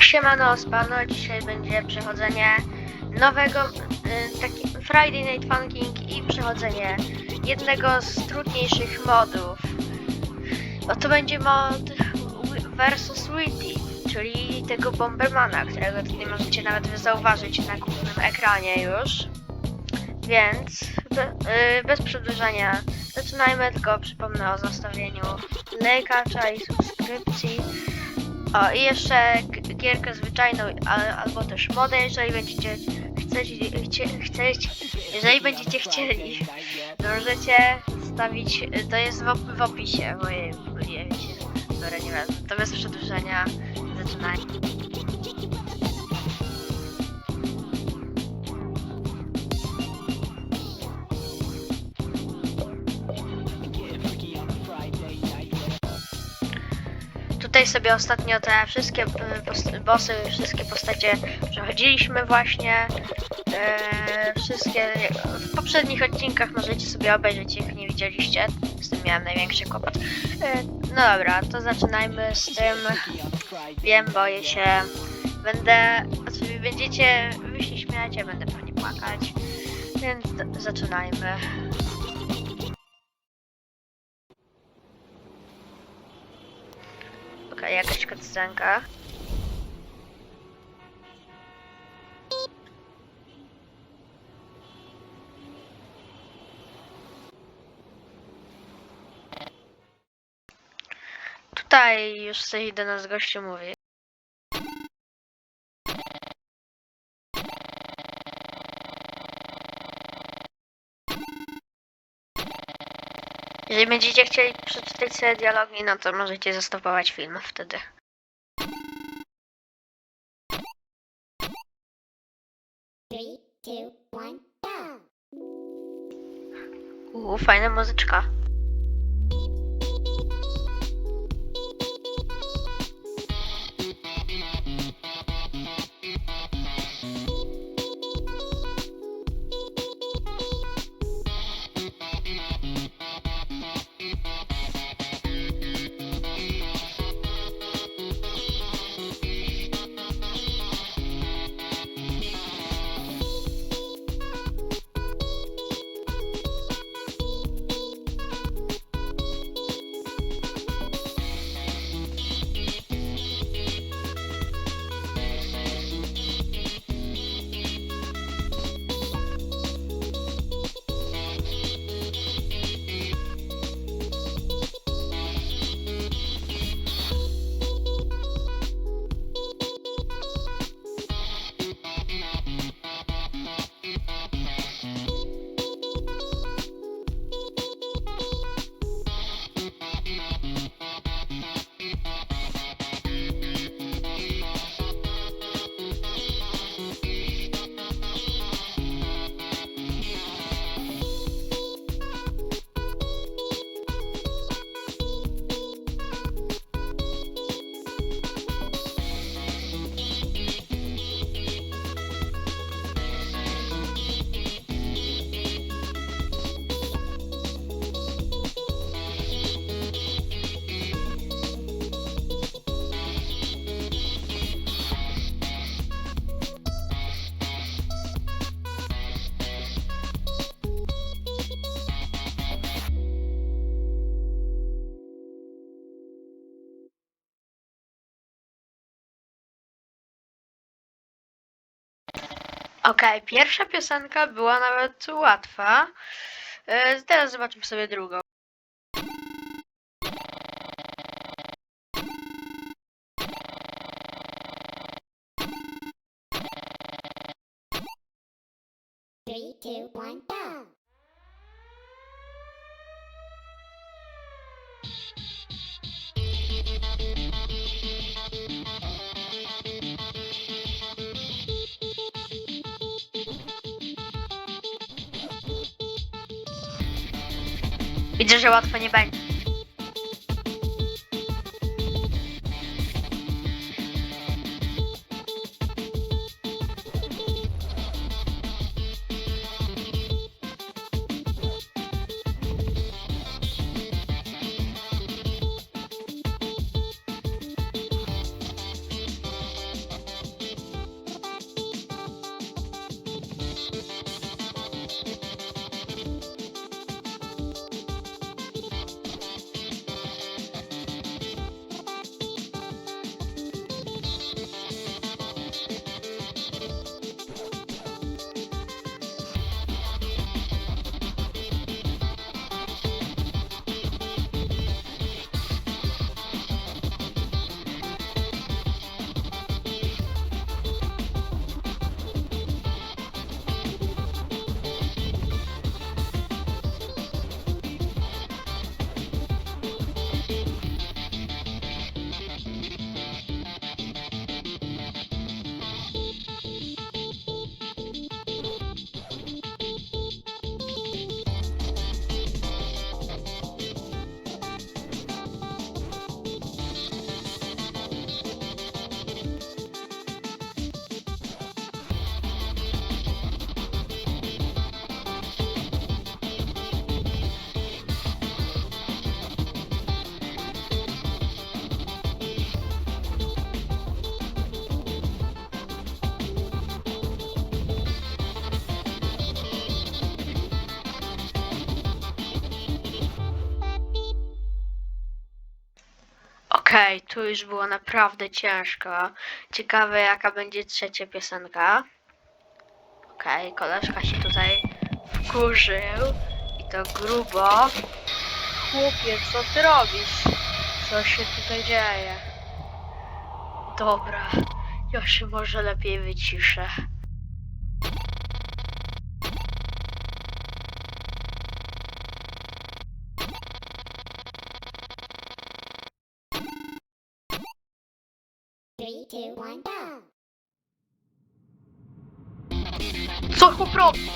Siemano, spano, dzisiaj będzie przechodzenie nowego, y, taki Friday Night Funking i przechodzenie jednego z trudniejszych modów. No to będzie mod versus Witty, czyli tego Bombermana, którego tutaj możecie nawet zauważyć na głównym ekranie już. Więc be, y, bez przedłużania zaczynajmy, tylko przypomnę o zostawieniu lajkacza i subskrypcji. O, i jeszcze gierkę zwyczajną, al, albo też modę, jeżeli będziecie chcecie, chcie, chcecie, jeżeli będziecie chcieli, to możecie stawić, to jest w, w opisie mojej, nie wiecie, dobra, nie wiem, to bez przedłużenia zaczynajmy. Tutaj sobie ostatnio te wszystkie y, bossy, wszystkie postacie przechodziliśmy właśnie. E, wszystkie w poprzednich odcinkach możecie sobie obejrzeć, jak nie widzieliście. Z tym miałem największy kłopot. E, no dobra, to zaczynajmy z tym. Wiem, boję się. Będę. Znaczy, będziecie. Wy się śmiacie, będę pewnie płakać. Więc zaczynajmy. Jakaś cutscenka. Tutaj już coś do nas gościu mówi. Jeżeli będziecie chcieli przeczytać sobie dialogi, no to możecie zastopować film wtedy. Three, two, one, go! Uuu, fajna muzyczka. Okej, pierwsza piosenka była nawet łatwa. E, Teraz zobaczymy sobie drugą. Three, two, one, go! Widzę, że łatwo nie będzie. Okej, tu już było naprawdę ciężko. Ciekawe jaka będzie trzecia piosenka. Okej, koleżka się tutaj wkurzył. I to grubo. Chłopie, co ty robisz? Co się tutaj dzieje? Dobra, ja się może lepiej wyciszę. Three, two, one, go. Co chłop robi?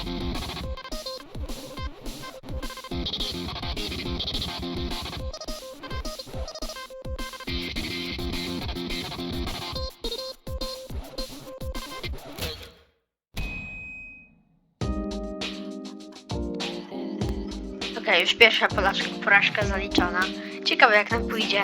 Okej, już pierwsza porażka, porażka zaliczona. Ciekawe jak nam pójdzie.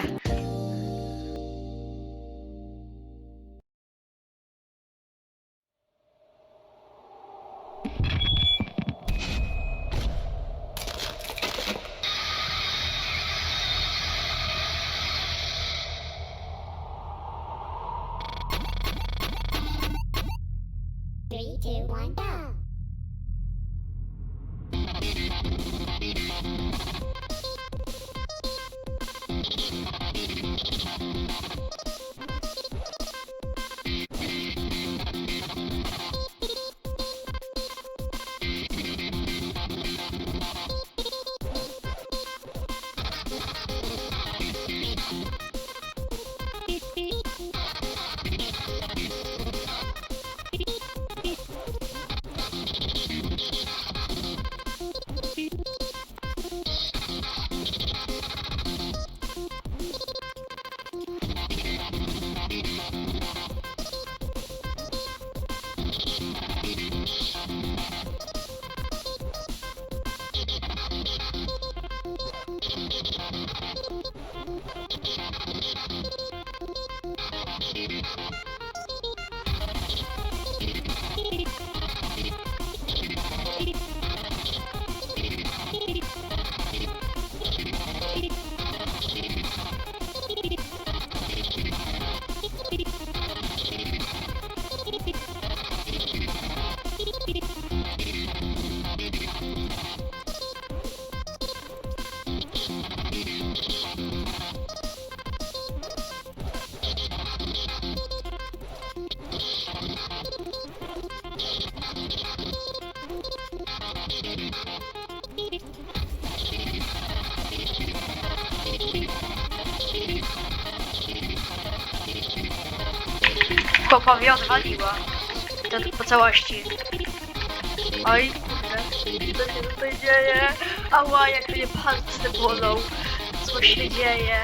Chłopowi odwaliło. To po całości. Oj, kurde, co się tutaj dzieje? Ała, jak mnie palce bolą. Co się dzieje?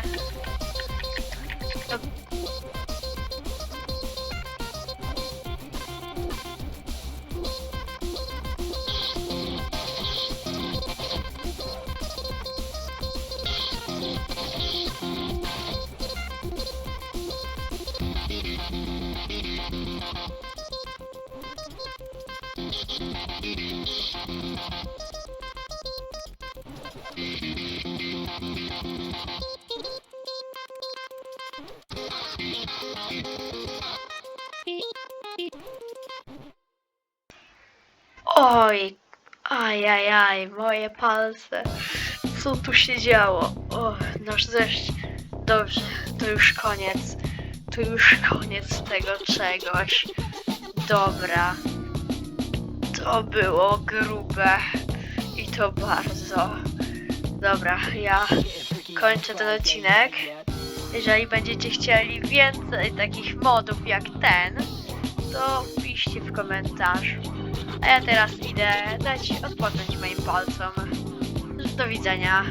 Oj, ajajaj, moje palce. Co tu się działo? O, nasz zeszć. Dobrze, to już koniec. To już koniec tego czegoś. Dobra. To było grube. I to bardzo. Dobra, ja kończę ten odcinek. Jeżeli będziecie chcieli więcej takich modów jak ten, to piszcie w komentarzu. A ja teraz idę dać odpocząć moim palcom. Do widzenia.